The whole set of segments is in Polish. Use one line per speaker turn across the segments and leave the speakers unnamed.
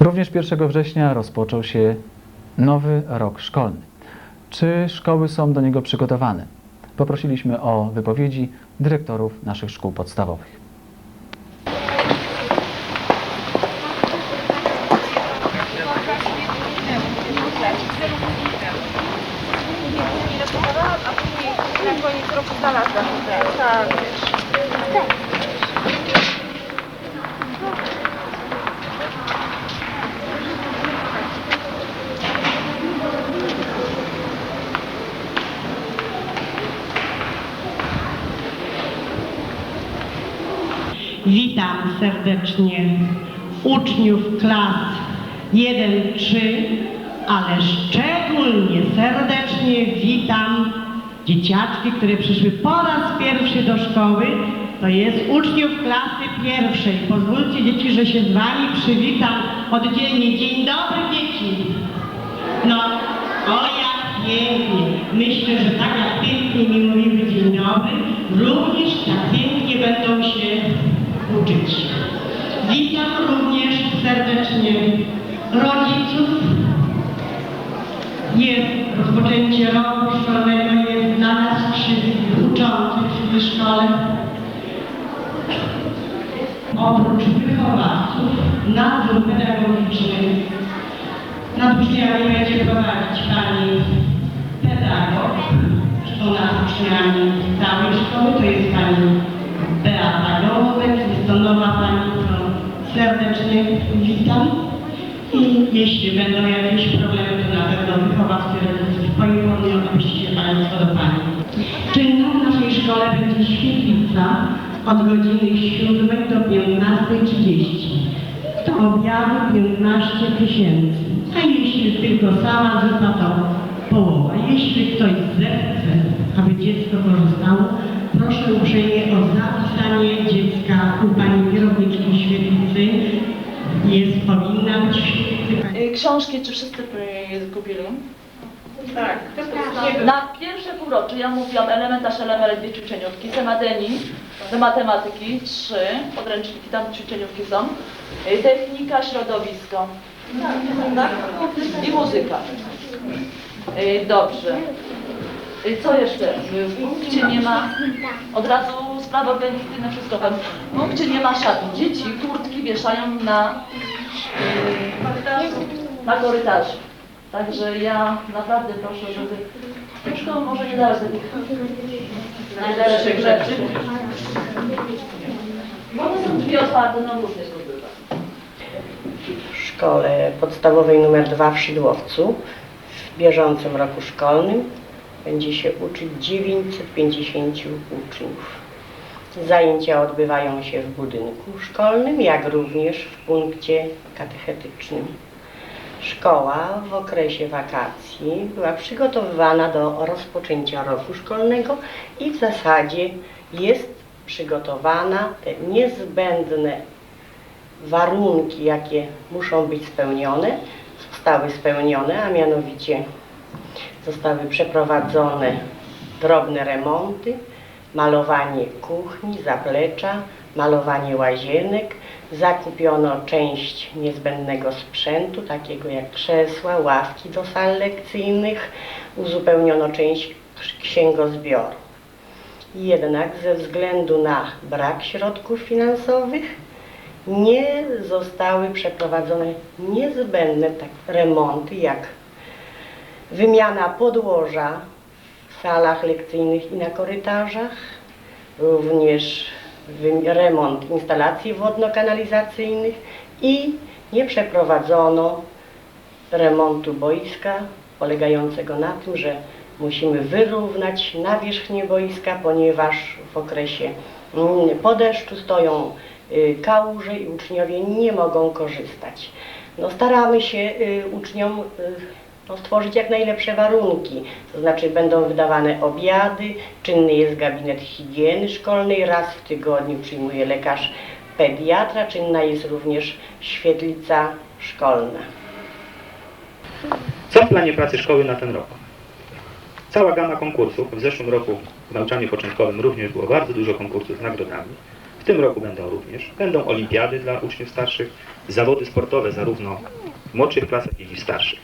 Również 1 września rozpoczął się nowy rok szkolny. Czy szkoły są do niego przygotowane? Poprosiliśmy o wypowiedzi dyrektorów naszych szkół podstawowych.
na koniec roku znalazłam. Tak.
Witam serdecznie uczniów klas 1-3, ale szczególnie serdecznie witam dzieciaczki, które przyszły po raz pierwszy do szkoły. To jest uczniów klasy pierwszej. Pozwólcie dzieci, że się z Wami przywitam oddzielnie. Dzień dobry dzieci. No, o jak pięknie. Myślę, że tak jak pięknie mi mówimy dzień dobry, również tak Oprócz wychowawców, nadzór pedagogiczny nad uczniami będzie prowadzić pani pedagog, zresztą nad uczniami całej szkoły, to jest pani Beata Gołąbek, jest to nowa pani, którą serdecznie witam. I jeśli będą jakieś problemy, to na pewno wychowawcy rodziców poinformują, abyście się Państwo do Pani. W naszej szkole będzie świetlica od godziny 7 do 15.30. To objawy 15 tysięcy. A jeśli tylko sama zupa, to połowa. Jeśli ktoś zechce, aby dziecko korzystało, proszę uprzejmie o zapisanie dziecka u Pani kierowniczki świetlicy. Jest, powinna być.
Y, Książki, czy wszyscy je kupili?
Tak.
Na pierwsze półrocze ja mówiłam elementarz, element, dwie ćwiczeniówki, temateni, do matematyki, trzy podręczniki, tam ćwiczeniówki są, Y, technika, środowisko, tak? I muzyka. Y, Dobrze. Y, Co jeszcze? W punkcie nie ma, od razu sprawa organizacyjna wszystko powiem. W punkcie nie ma szatni. Dzieci kurtki wieszają na, na korytarzu. Także ja naprawdę proszę, żeby troszkę może nie dawać takich rzeczy. Bo one są drzwi otwarte, no różnie to bywa.
w szkole podstawowej nr 2 w Szydłowcu w bieżącym roku szkolnym będzie się uczyć 950 uczniów. Zajęcia odbywają się w budynku szkolnym, jak również w punkcie katechetycznym. Szkoła w okresie wakacji była przygotowywana do rozpoczęcia roku szkolnego i w zasadzie jest przygotowana te niezbędne warunki, jakie muszą być spełnione, zostały spełnione, a mianowicie zostały przeprowadzone drobne remonty, malowanie kuchni, zaplecza, malowanie łazienek, zakupiono część niezbędnego sprzętu, takiego jak krzesła, ławki do sal lekcyjnych, uzupełniono część księgozbioru. Jednak ze względu na brak środków finansowych nie zostały przeprowadzone niezbędne tak, remonty, jak wymiana podłoża w salach lekcyjnych i na korytarzach, również remont instalacji wodno-kanalizacyjnych i nie przeprowadzono remontu boiska polegającego na tym, że musimy wyrównać nawierzchnię boiska, ponieważ w okresie mm, po deszczu stoją y, kałuże i uczniowie nie mogą korzystać. No, staramy się y, uczniom y, no, stworzyć jak najlepsze warunki, to znaczy będą wydawane obiady, czynny jest gabinet higieny szkolnej, raz w tygodniu przyjmuje lekarz pediatra, czynna jest również świetlica szkolna.
Co w planie pracy szkoły na ten rok? Cała gama konkursów. W zeszłym roku w nauczaniu początkowym również było bardzo dużo konkursów z nagrodami. W tym roku będą również. Będą olimpiady dla uczniów starszych, zawody sportowe zarówno w młodszych klasach, jak i starszych.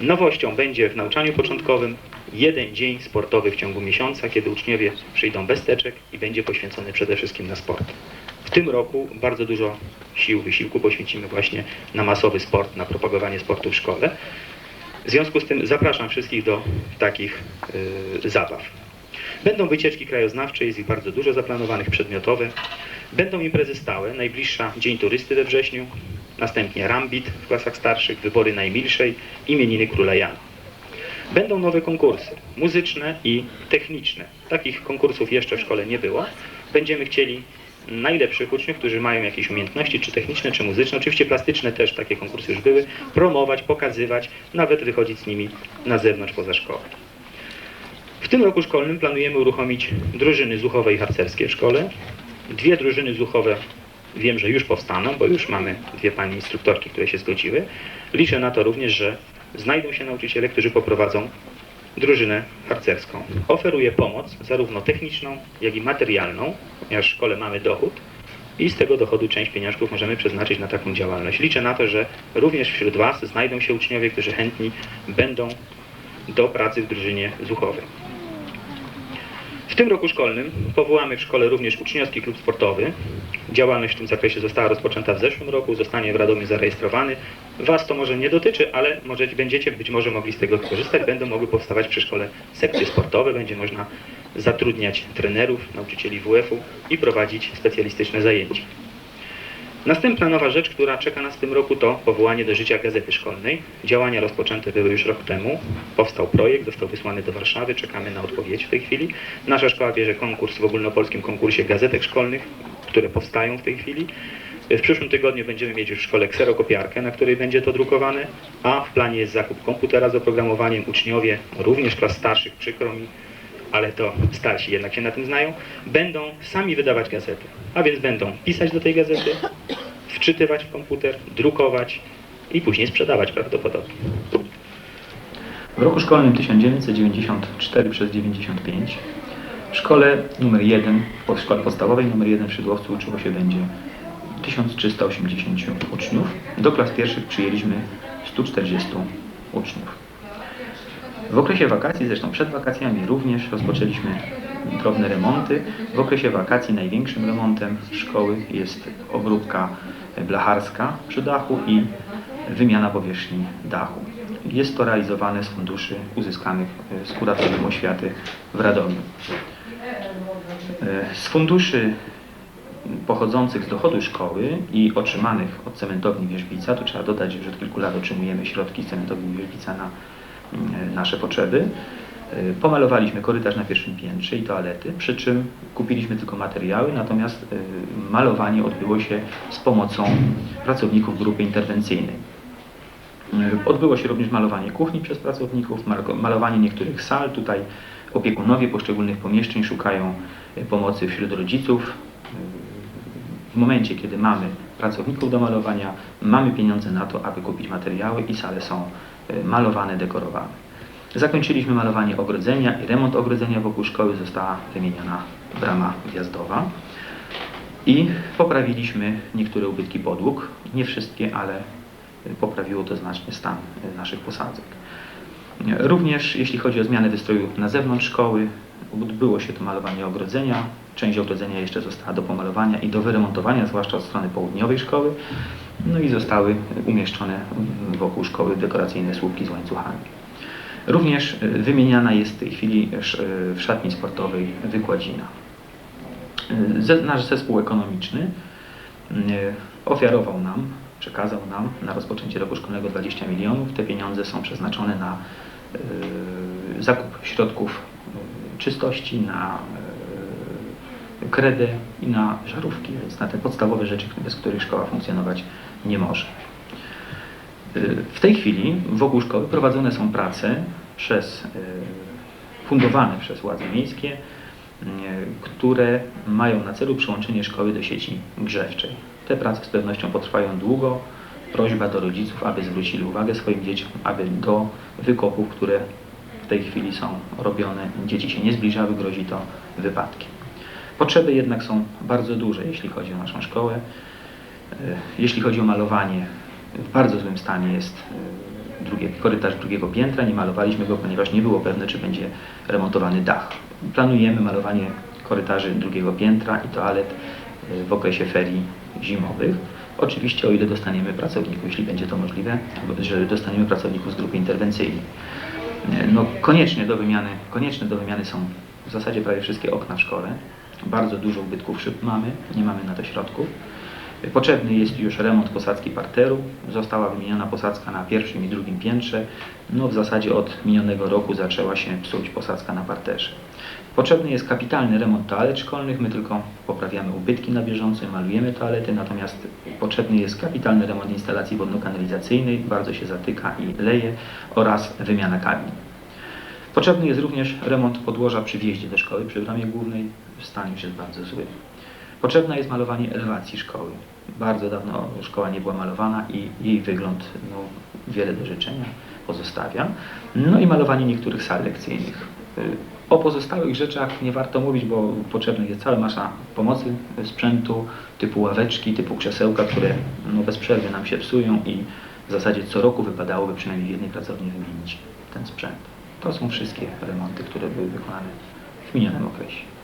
Nowością będzie w nauczaniu początkowym jeden dzień sportowy w ciągu miesiąca, kiedy uczniowie przyjdą bez teczek i będzie poświęcony przede wszystkim na sport. W tym roku bardzo dużo sił, wysiłku poświęcimy właśnie na masowy sport, na propagowanie sportu w szkole. W związku z tym zapraszam wszystkich do takich y, zabaw. Będą wycieczki krajoznawcze, jest ich bardzo dużo zaplanowanych, przedmiotowe. Będą imprezy stałe, najbliższa Dzień Turysty we wrześniu, następnie Rambit w klasach starszych, wybory najmilszej, imieniny Króla Jana. Będą nowe konkursy muzyczne i techniczne. Takich konkursów jeszcze w szkole nie było. Będziemy chcieli najlepszych uczniów, którzy mają jakieś umiejętności, czy techniczne, czy muzyczne, oczywiście plastyczne też takie konkursy już były, promować, pokazywać, nawet wychodzić z nimi na zewnątrz poza szkołę. W tym roku szkolnym planujemy uruchomić drużyny zuchowe i harcerskie w szkole. Dwie drużyny zuchowe wiem, że już powstaną, bo już mamy dwie pani instruktorki, które się zgodziły. Liczę na to również, że znajdą się nauczyciele, którzy poprowadzą drużynę harcerską. Oferuję pomoc zarówno techniczną, jak i materialną, ponieważ w szkole mamy dochód i z tego dochodu część pieniążków możemy przeznaczyć na taką działalność. Liczę na to, że również wśród Was znajdą się uczniowie, którzy chętni będą do pracy w drużynie zuchowej. W tym roku szkolnym powołamy w szkole również uczniowski klub sportowy. Działalność w tym zakresie została rozpoczęta w zeszłym roku, zostanie w Radomiu zarejestrowany. Was to może nie dotyczy, ale możecie, będziecie być może mogli z tego korzystać. Będą mogły powstawać przy szkole sekcje sportowe, będzie można zatrudniać trenerów, nauczycieli WF-u i prowadzić specjalistyczne zajęcia. Następna nowa rzecz, która czeka nas w tym roku, to powołanie do życia gazety szkolnej. Działania rozpoczęte były już rok temu. Powstał projekt, został wysłany do Warszawy, czekamy na odpowiedź w tej chwili. Nasza szkoła bierze konkurs w ogólnopolskim konkursie gazetek szkolnych, które powstają w tej chwili. W przyszłym tygodniu będziemy mieć już w szkole kserokopiarkę, na której będzie to drukowane, a w planie jest zakup komputera z oprogramowaniem. Uczniowie, również klas starszych, przykro mi, ale to starsi jednak się na tym znają, będą sami wydawać gazety. A więc będą pisać do tej gazety, wczytywać w komputer, drukować i później sprzedawać prawdopodobnie.
W roku szkolnym 1994 przez 95 w szkole numer 1, w szkole podstawowej numer 1 w Szydłowcu uczyło się będzie 1380 uczniów. Do klas pierwszych przyjęliśmy 140 uczniów. W okresie wakacji, zresztą przed wakacjami również rozpoczęliśmy drobne remonty. W okresie wakacji największym remontem szkoły jest obróbka blacharska przy dachu i wymiana powierzchni dachu. Jest to realizowane z funduszy uzyskanych e, z Kuratorium Oświaty w Radomiu. E, Z funduszy pochodzących z dochodu szkoły i otrzymanych od cementowni Wierzbica, to trzeba dodać, że od kilku lat otrzymujemy środki z cementowni Wierzbica na nasze potrzeby. E, Pomalowaliśmy korytarz na pierwszym piętrze i toalety, przy czym kupiliśmy tylko materiały, natomiast e, malowanie odbyło się z pomocą pracowników grupy interwencyjnej. E, Odbyło się również malowanie kuchni przez pracowników, mal- malowanie niektórych sal. Tutaj opiekunowie poszczególnych pomieszczeń szukają e, pomocy wśród rodziców. E, W momencie, kiedy mamy pracowników do malowania, mamy pieniądze na to, aby kupić materiały i sale są e, malowane, dekorowane. Zakończyliśmy malowanie ogrodzenia i remont ogrodzenia wokół szkoły została wymieniona brama wjazdowa. I poprawiliśmy niektóre ubytki podłóg, nie wszystkie, ale poprawiło to znacznie stan e, naszych posadzek. Również jeśli chodzi o zmianę wystroju na zewnątrz szkoły, odbyło się to malowanie ogrodzenia. Część ogrodzenia jeszcze została do pomalowania i do wyremontowania, zwłaszcza od strony południowej szkoły. No i zostały umieszczone wokół szkoły dekoracyjne słupki z łańcuchami. Również e, wymieniana jest w tej chwili e, w szatni sportowej wykładzina. Ze- Nasz zespół ekonomiczny ofiarował nam, przekazał nam na rozpoczęcie roku szkolnego 20 milionów. Te pieniądze są przeznaczone na zakup środków czystości, na kredę i na żarówki, więc na te podstawowe rzeczy, bez których szkoła funkcjonować nie może. W tej chwili wokół szkoły prowadzone są prace przez, e, fundowane przez władze miejskie, e, które mają na celu przyłączenie szkoły do sieci grzewczej. Te prace z pewnością potrwają długo. Prośba do rodziców, aby zwrócili uwagę swoim dzieciom, aby do wykopów, które w tej chwili są robione, dzieci się nie zbliżały, grozi to wypadkiem. Potrzeby jednak są bardzo duże, jeśli chodzi o naszą szkołę. E, Jeśli chodzi o malowanie, w bardzo złym stanie jest e, drugie, korytarz drugiego piętra. Nie malowaliśmy go, ponieważ nie było pewne, czy będzie remontowany dach. Planujemy malowanie korytarzy drugiego piętra i toalet e, w okresie ferii zimowych. Oczywiście o ile dostaniemy pracowników, jeśli będzie to możliwe, że dostaniemy pracowników z grupy interwencyjnej. No, koniecznie do wymiany, konieczne do wymiany są w zasadzie prawie wszystkie okna w szkole. Bardzo dużo ubytków szyb mamy, nie mamy na to środków. Potrzebny jest już remont posadzki parteru. Została wymieniona posadzka na pierwszym i drugim piętrze. No w zasadzie od minionego roku zaczęła się psuć posadzka na parterze. Potrzebny jest kapitalny remont toalet szkolnych. My tylko poprawiamy ubytki na bieżąco, malujemy toalety, natomiast potrzebny jest kapitalny remont instalacji wodno-kanalizacyjnej. Bardzo się zatyka i leje oraz wymiana kabin. Potrzebny jest również remont podłoża przy wjeździe do szkoły, przy bramie głównej. Stan już jest bardzo zły. Potrzebne jest malowanie elewacji szkoły. Bardzo dawno szkoła nie była malowana i jej wygląd no, wiele do życzenia pozostawia. No i malowanie niektórych sal lekcyjnych. O pozostałych rzeczach nie warto mówić, bo potrzebna jest cała masa pomocy sprzętu typu ławeczki, typu krzesełka, które no, bez przerwy nam się psują i w zasadzie co roku wypadałoby przynajmniej jednej pracowni wymienić ten sprzęt. To są wszystkie remonty, które były wykonane w minionym okresie.